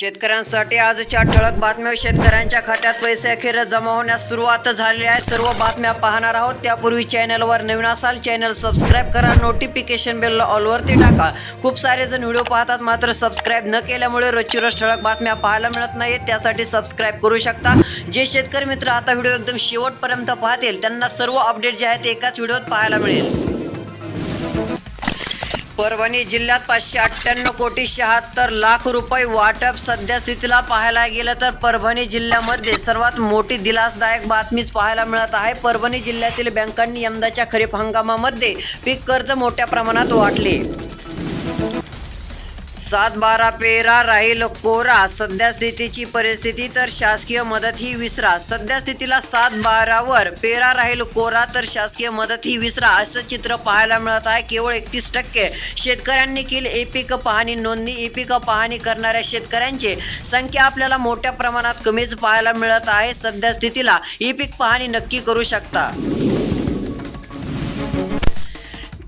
शेतकऱ्यांसाठी आजच्या ठळक बातम्या. शेतकऱ्यांच्या खात्यात पैसे अखेर जमा होण्यास सुरुवात झाली आहे. सर्व बातम्या पाहणार आहोत. त्यापूर्वी चॅनलवर नवीन असाल चॅनल सबस्क्राईब करा. नोटिफिकेशन बेल ऑलवरती टाका. खूप सारे जण व्हिडिओ पाहतात मात्र सबस्क्राईब न केल्यामुळे रोजची रोज ठळक बातम्या पाहायला मिळत नाहीत. त्यासाठी सबस्क्राईब करू शकता. जे शेतकरी मित्र आता व्हिडिओ एकदम शेवटपर्यंत पाहतील त्यांना सर्व अपडेट जे आहेत एकाच व्हिडिओत पाहायला मिळेल. परभणी जिल्ह्यात पाचशे अठ्ठ्याण्णव कोटी शहात्तर लाख रुपये वाटप सध्यास्थितीला पाहायला गेलं तर परभणी जिल्ह्यामध्ये सर्वात मोठी दिलासदायक बातमीच पाहायला मिळत आहे. परभणी जिल्ह्यातील बँकांनी यंदाच्या खरीप हंगामामध्ये पीक कर्ज मोठ्या प्रमाणात वाटले. सात बारा पेरा राहील कोरा. सध्या स्थितीची परिस्थिती तर शासकीय मदत ही विसरा. सध्या स्थितीला सात बारावर पेरा राहील कोरा तर शासकीय मदत ही विसरा. असं चित्र पाहायला मिळत आहे. केवळ एकतीस टक्के शेतकऱ्यांनी केली ए पीक पाहणी नोंदणी. ई पीक पाहणी करणाऱ्या शेतकऱ्यांची संख्या आपल्याला मोठ्या प्रमाणात कमीच पाहायला मिळत आहे. सध्या स्थितीला ई पीक पाहणी नक्की करू शकता.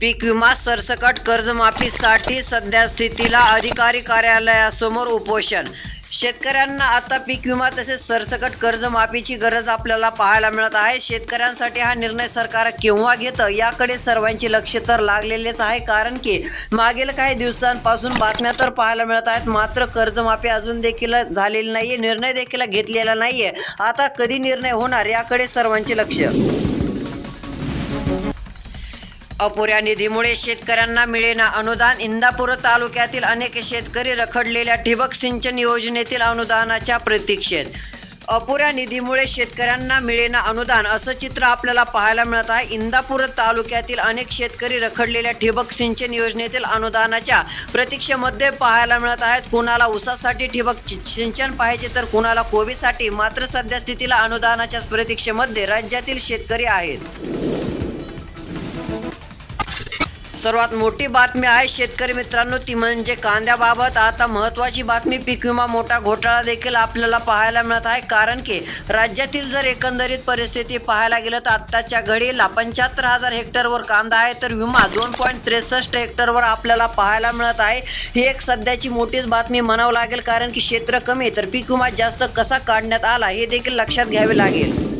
पीक विमा सरसकट कर्जमाफीसाठी सध्या स्थितीला अधिकारी कार्यालयासमोर उपोषण. शेतकऱ्यांना आता पीक विमा तसेच सरसकट कर्जमाफीची गरज आपल्याला पाहायला मिळत आहे. शेतकऱ्यांसाठी हा निर्णय सरकार केव्हा घेतं याकडे सर्वांचे लक्ष तर लागलेलेच आहे. कारण की मागील काही दिवसांपासून बातम्या तर पाहायला मिळत आहेत. मात्र कर्जमाफी अजून देखील झालेली नाही आहे निर्णय देखील घेतलेला नाही आहे आता कधी निर्णय होणार याकडे सर्वांचे लक्ष. अपुऱ्या निधीमुळे शेतकऱ्यांना मिळेना अनुदान. इंदापूर तालुक्यातील अनेक शेतकरी रखडलेल्या ठिबक सिंचन योजनेतील अनुदानाच्या प्रतीक्षेत. अपुऱ्या निधीमुळे शेतकऱ्यांना मिळेना अनुदान असं चित्र आपल्याला पाहायला मिळत आहे. इंदापूर तालुक्यातील अनेक शेतकरी रखडलेल्या ठिबक सिंचन योजनेतील अनुदानाच्या प्रतीक्षेमध्ये पाहायला मिळत आहेत. कुणाला ऊसासाठी ठिबक चि- सिंचन पाहिजे तर कुणाला कोबीसाठी? मात्र सध्या स्थितीला अनुदानाच्या प्रतीक्षेमध्ये राज्यातील शेतकरी आहेत. सर्वात मोठी बातमी आहे शेतकरी मित्रांनो ती म्हणजे कांद्याबाबत. आता महत्त्वाची बातमी पीक विमा मोठा घोटाळा देखील आपल्याला पाहायला मिळत आहे. कारण की राज्यातील जर एकंदरीत परिस्थिती पाहायला गेलं तर आत्ताच्या घडीला पंच्याहत्तर हजार हेक्टरवर कांदा आहे तर विमा दोन पॉईंट त्रेसष्ट हेक्टरवर आपल्याला पाहायला मिळत आहे. ही एक सध्याची मोठीच बातमी म्हणावं लागेल कारण की क्षेत्र कमी तर पीक विमा जास्त कसा काढण्यात आला हे देखील लक्षात घ्यावे लागेल.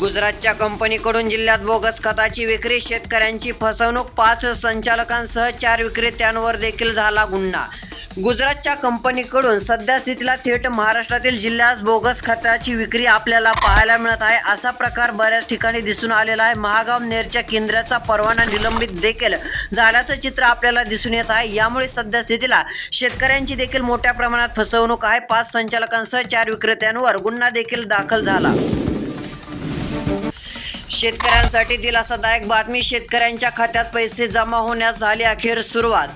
गुजरातच्या कंपनीकडून जिल्ह्यात बोगस खताची विक्री शेतकऱ्यांची फसवणूक पाच संचालकांसह चार विक्रेत्यांवर देखील झाला गुन्हा. गुजरातच्या कंपनीकडून सध्या स्थितीला थेट महाराष्ट्रातील जिल्ह्यात बोगस खताची विक्री आपल्याला पाहायला मिळत आहे. असा प्रकार बऱ्याच ठिकाणी दिसून आलेला आहे. महागाव नेरच्या केंद्राचा परवाना निलंबित देखील झाल्याचं चित्र आपल्याला दिसून येत आहे. यामुळे सध्या स्थितीला शेतकऱ्यांची देखील मोठ्या प्रमाणात फसवणूक आहे. पाच संचालकांसह चार विक्रेत्यांवर गुन्हा देखील दाखल झाला. शेतकऱ्यांसाठी दिलासादायक बातमी शेतकऱ्यांच्या खात्यात पैसे जमा होण्यास झाली अखेर सुरुवात.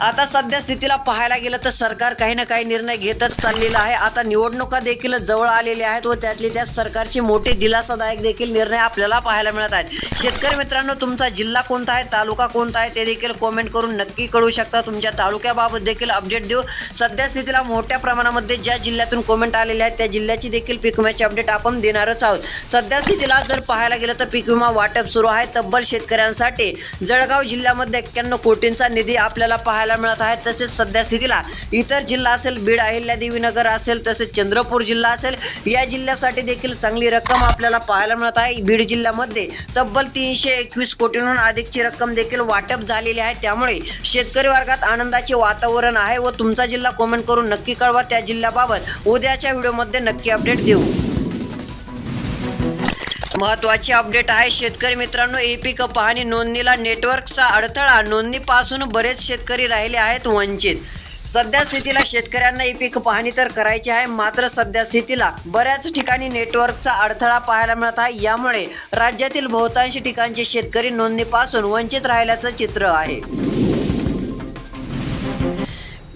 आता सध्या स्थितीला पाहायला गेलं तर सरकार काही ना काही निर्णय घेतच चाललेला आहे. आता निवडणुका देखील जवळ आलेल्या आहेत व त्यातले त्यात सरकारचे मोठे दिलासादायक देखील निर्णय आपल्याला पाहायला मिळत आहेत. शेतकरी मित्रांनो तुमचा जिल्हा कोणता आहे तालुका कोणता आहे ते देखील कॉमेंट करून नक्की कळू शकता. तुमच्या तालुक्याबाबत देखील अपडेट देऊ. सध्या स्थितीला मोठ्या प्रमाणामध्ये ज्या जिल्ह्यातून कॉमेंट आलेले आहेत त्या जिल्ह्याची देखील पीक विम्याची अपडेट आपण देणारच आहोत. सध्या स्थितीला जर पाहायला गेलं तर पीक विमा वाटप सुरू आहे. तब्बल शेतकऱ्यांसाठी जळगाव जिल्ह्यामध्ये एक्क्याण्णव कोटींचा निधी आपल्याला पाहायला मिळत आहे तसेच सध्या स्थितीला इतर जिल्हा असेल बीड अहिल्या देवीनगर असेल तसेच चंद्रपूर जिल्हा असेल या जिल्ह्यासाठी देखील चांगली रक्कम आपल्याला पाहायला मिळत आहे. बीड जिल्ह्यामध्ये तब्बल तीनशे एकवीस कोटींहून अधिकची रक्कम देखील वाटप झालेली आहे. त्यामुळे शेतकरी वर्गात आनंदाचे वातावरण आहे व तुमचा जिल्हा कॉमेंट करून नक्की कळवा. त्या जिल्ह्याबाबत उद्याच्या व्हिडिओमध्ये नक्की अपडेट देऊ. महत्वाची अपडेट आहे. शेतकरी मित्रांनो ई पीक पाहणी नोंदणीला नेटवर्कचा अडथळा. नोंदणीपासून बरेच शेतकरी राहिले आहेत वंचित. सध्या स्थितीला शेतकऱ्यांना ई पीक पाहणी तर करायची आहे. मात्र सध्या स्थितीला बऱ्याच ठिकाणी नेटवर्कचा अडथळा पाहायला मिळत आहे. यामुळे राज्यातील बहुतांश ठिकाणचे शेतकरी नोंदणीपासून वंचित राहिल्याचं चित्र आहे.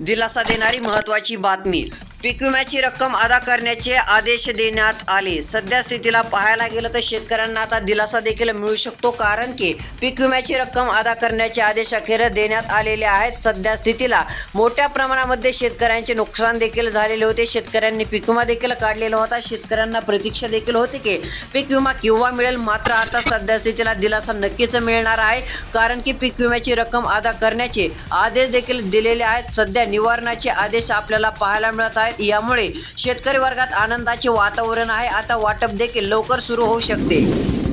दिलासा देणारी महत्त्वाची बातमी. पीक विम्याची रक्कम अदा करण्याचे आदेश देण्यात आले. सध्या स्थितीला पाहायला गेलं तर शेतकऱ्यांना आता दिलासा देखील मिळू शकतो कारण की पीक विम्याची रक्कम अदा करण्याचे आदेश अखेर देण्यात आलेले आहेत. सध्या स्थितीला मोठ्या प्रमाणामध्ये शेतकऱ्यांचे नुकसान देखील झालेले होते. शेतकऱ्यांनी पीक विमा देखील काढलेला होता. शेतकऱ्यांना प्रतीक्षा देखील होती की पीक विमा केव्हा मिळेल मात्र आता सध्या स्थितीला दिलासा नक्कीच मिळणार आहे कारण की पीक विम्याची रक्कम अदा करण्याचे आदेश देखील दिलेले आहेत. सध्या निवारणाचे आदेश आपल्याला पाहायला मिळत आहेत. यामुळे शेतकरी वर्गात आनंदाचे वातावरण आहे. आता वाटप देखील लवकर सुरू होऊ शकते.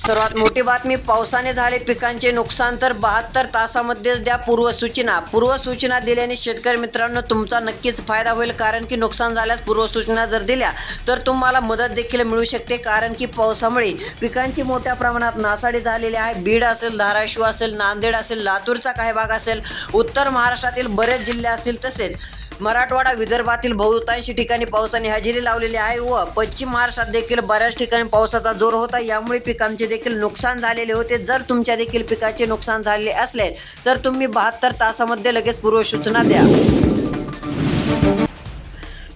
सर्वात मोठी बातमी पावसाने झाले पिकांचे नुकसान तर बहात्तर तासामध्येच द्या पूर्वसूचना. पूर्वसूचना दिल्याने शेतकरी मित्रांनो तुमचा नक्कीच फायदा होईल. कारण की नुकसान झाल्यास पूर्वसूचना जर दिल्या तर तुम्हाला मदत देखील मिळू शकते. कारण की पावसामुळे पिकांची मोठ्या प्रमाणात नासाडी झालेली आहे. बीड असेल धाराशिव असेल नांदेड असेल लातूरचा काही भाग असेल उत्तर महाराष्ट्रातील बरेच जिल्हे असतील तसेच मराठवाडा विदर्भातील बहुतांशी ठिकाणी पावसाने हजेरी लावलेली आहे व पश्चिम महाराष्ट्रात देखील बऱ्याच ठिकाणी पावसाचा जोर होता. यामुळे पिकांचे देखील नुकसान झालेले होते. जर तुमच्या देखील पिकाचे नुकसान झालेले असले तर तुम्ही बहात्तर तासामध्ये लगेच पूर्वसूचना द्या.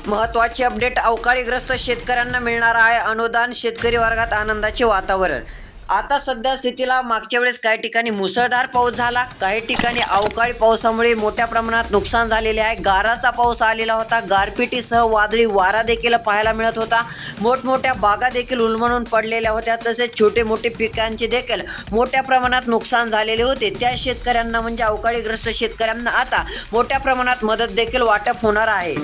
महत्त्वाची अपडेट अवकाळीग्रस्त शेतकऱ्यांना मिळणार आहे. अनुदान शेतकरी वर्गात आनंदाचे वातावरण. आता सध्या स्थितीला मागच्या वेळेस काही ठिकाणी मुसळधार पाऊस झाला काही ठिकाणी अवकाळी पावसामुळे मोठ्या प्रमाणात नुकसान झालेले आहे. गाराचा पाऊस आलेला होता. गारपिटीसह वादळी वारा देखील पाहायला मिळत होता. मोठमोठ्या बागा देखील उलमणून पडलेल्या होत्या. तसेच छोटे मोठे पिकांचे देखील मोठ्या प्रमाणात नुकसान झालेले होते. त्या शेतकऱ्यांना म्हणजे अवकाळीग्रस्त शेतकऱ्यांना आता मोठ्या प्रमाणात मदत देखील वाटप होणार आहे.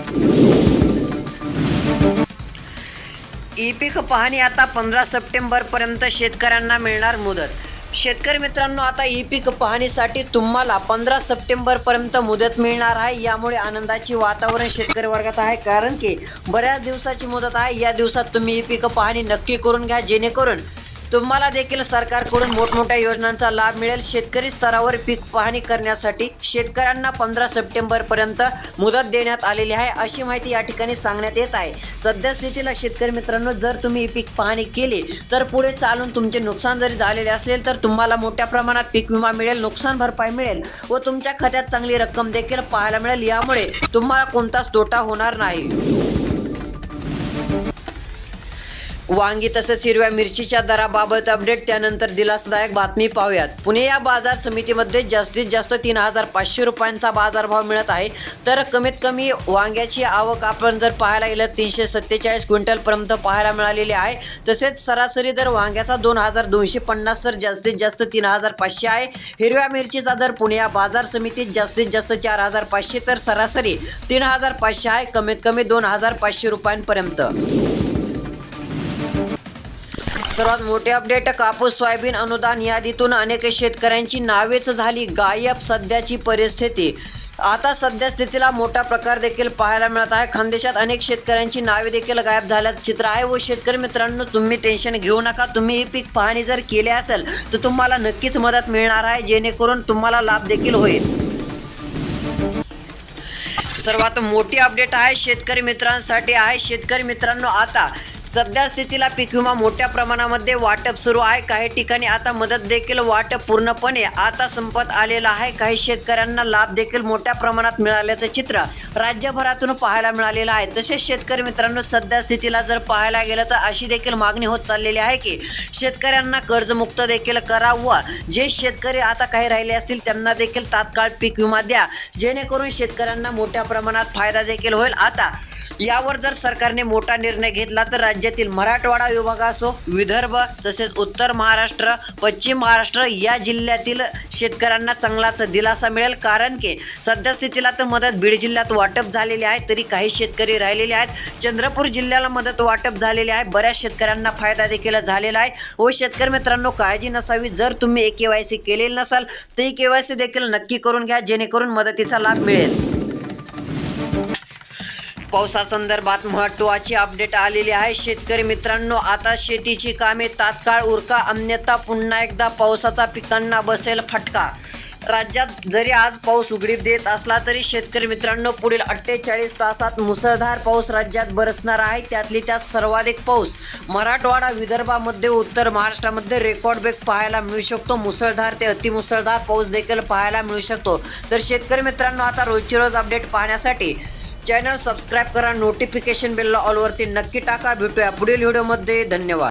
ई पीक पाहणी आता पंधरा सप्टेंबरपर्यंत शेतकऱ्यांना मिळणार मुदत. शेतकरी मित्रांनो आता ई पीक पाहणीसाठी तुम्हाला पंधरा सप्टेंबरपर्यंत मुदत मिळणार आहे. यामुळे आनंदाची वातावरण शेतकरी वर्गात आहे. कारण की बऱ्याच दिवसाची मुदत आहे. या दिवसात तुम्ही ई पीक पाहणी नक्की करून घ्या. जेणेकरून तुम्हाला देखील सरकारकडून मोठमोठ्या योजनांचा लाभ मिळेल. शेतकरी स्तरावर पीक पाहणी करण्यासाठी शेतकऱ्यांना पंधरा सप्टेंबरपर्यंत मुदत देण्यात आलेली आहे अशी माहिती या ठिकाणी सांगण्यात येत आहे. सध्या स्थितीला शेतकरी मित्रांनो जर तुम्ही पीक पाहणी केली तर पुढे चालून तुमचे नुकसान जरी झालेले असेल तर तुम्हाला मोठ्या प्रमाणात पीक विमा मिळेल नुकसान भरपाई मिळेल व तुमच्या खात्यात चांगली रक्कम देखील पाहायला मिळेल. यामुळे तुम्हाला कोणताच तोटा होणार नाही. वांगी तसेच हिरव्या मिरचीच्या दराबाबत अपडेट त्यानंतर दिलासदायक बातमी पाहूयात. पुणे या बाजार समितीमध्ये जास्तीत जास्त तीन हजार पाचशे रुपयांचा बाजारभाव मिळत आहे. तर कमीत कमी वांग्याची आवक आपण जर पाहायला गेलं तीनशे सत्तेचाळीस क्विंटलपर्यंत पाहायला मिळालेली आहे. तसेच सरासरी दर वांग्याचा दोन हजार दोनशे पन्नास तर जास्तीत जास्त तीन हजार पाचशे आहे. हिरव्या मिरचीचा दर पुणे या बाजार समितीत जास्तीत जास्त चार हजार पाचशे तर सरासरी तीन हजार पाचशे आहे. कमीत कमी दोन हजार पाचशे रुपयांपर्यंत. सर्वात मोठे अपडेट कापूस सोयाबीन अनुदान यादीतून अनेक शेतकऱ्यांची नावेच झाली गायब सध्याची परिस्थिती. आता सध्या स्थितीला मोठा प्रकार देखील पाहायला मिळत आहे. खानदेशात अनेक शेतकऱ्यांची नावे देखील गायब झाल्याचं चित्र आहे व शेतकरी मित्रांनो तुम्ही टेन्शन घेऊ नका. तुम्ही ही पीक पाहणी जर केली असेल तर तुम्हाला नक्कीच मदत मिळणार आहे. जेणेकरून तुम्हाला लाभ देखील होईल. सर्वात मोठी अपडेट आहे शेतकरी मित्रांसाठी आहे. शेतकरी मित्रांनो आता सध्या स्थितीला पीक विमा मोठ्या प्रमाणामध्ये वाटप सुरू आहे. काही ठिकाणी आता मदत देखील वाटप पूर्णपणे आता संपत आलेलं आहे. काही शेतकऱ्यांना लाभ देखील मोठ्या प्रमाणात मिळाल्याचं चित्र राज्यभरातून पाहायला मिळालेलं आहे. तसेच शेतकरी मित्रांनो सध्या स्थितीला जर पाहायला गेलं तर अशी देखील मागणी होत चाललेली आहे की शेतकऱ्यांना कर्जमुक्त देखील करावं. जे शेतकरी आता काही राहिले असतील त्यांना देखील तात्काळ पीक विमा द्या. जेणेकरून शेतकऱ्यांना मोठ्या प्रमाणात फायदा देखील होईल. आता यावर जर सरकारने मोठा निर्णय घेतला तर राज्यातील मराठवाडा विभाग असो विदर्भ तसेच उत्तर महाराष्ट्र पश्चिम महाराष्ट्र या जिल्ह्यातील शेतकऱ्यांना चांगलाच दिलासा मिळेल. कारण की सध्या स्थितीला तर मदत बीड जिल्ह्यात वाटप झालेली आहे तरी काही शेतकरी राहिलेले आहेत. चंद्रपूर जिल्ह्याला मदत वाटप झालेली आहे. बऱ्याच शेतकऱ्यांना फायदा देखील झालेला आहे. व शेतकरी मित्रांनो काळजी नसावी. जर तुम्ही ए के वाय सी केलेली नसाल तर ई के वाय सी देखील नक्की करून घ्या. जेणेकरून मदतीचा लाभ मिळेल. पावसासंदर्भात महत्त्वाची अपडेट आलेली आहे. शेतकरी मित्रांनो आता शेतीची कामे तात्काळ उरका अन्यथा पुन्हा एकदा पावसाचा पिकांना बसेल फटका. राज्यात जरी आज पाऊस उघडीप देत असला तरी शेतकरी मित्रांनो पुढील अठ्ठेचाळीस तासात मुसळधार पाऊस राज्यात बरसणार आहे. त्यातली त्यात सर्वाधिक पाऊस मराठवाडा विदर्भामध्ये उत्तर महाराष्ट्रामध्ये रेकॉर्ड ब्रेक पाहायला मिळू शकतो. मुसळधार ते अतिमुसळधार पाऊस देखील पाहायला मिळू शकतो. तर शेतकरी मित्रांनो आता रोजची रोज अपडेट पाहण्यासाठी चॅनल सबस्क्राईब करा नोटिफिकेशन बेलला ऑलवरती नक्की टाका. भेटूया पुढील व्हिडिओमध्ये धन्यवाद.